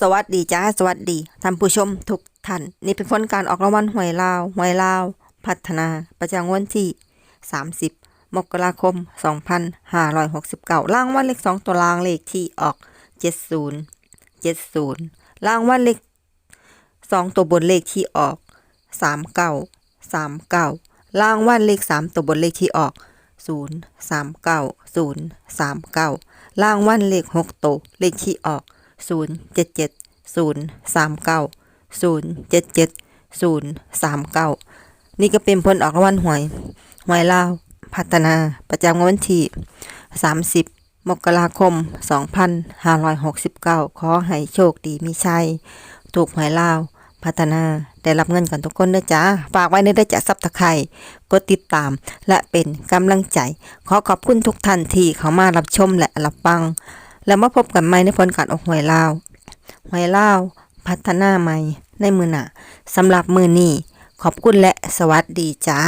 สวัสดีจ้าสวัสดีท่านผู้ชมทุกท่าน นี่เป็นผลการออกรางวัลหวยลาวหวยลาว พัฒนา ประจำวันที่ 30 มกราคม 2569รางวัลเลข2ตัวรางเลขที่ออก 70 70รางวัลเลข2ตัวบนเลขที่ออก 39 39รางวัลเลข 3 ตัวบนเลขที่ออก 0 39 0 39รางวัลเลข 6 ตัวเลขที่ออก ศูนย์เจ็ดเจ็ดศูนย์สามเก้าศูนย์เจ็ดเจ็ดศูนย์สามเก้านี่ก็เป็นผลออกรางวัลหวยหวยลาวพัฒนาประจำวันที่สามสิบมกราคมสองพันห้าร้อยหกสิบเก้าขอให้โชคดีมีชัย ถูกหวยลาวพัฒนาได้รับเงินกันทุกคนนะจ๊ะ ฝากไว้ในได้จากซับตะไคร่กดติดตาม และเป็นกำลังใจ ขอขอบคุณทุกท่านที่เข้ามารับชมและรับฟัง แล้วมาพบกันใหม่ในผลการออกหวยลาวหวยลาวพัฒนาใหม่ในมือหนาสำหรับมือนี้ขอบคุณและสวัสดีจ้า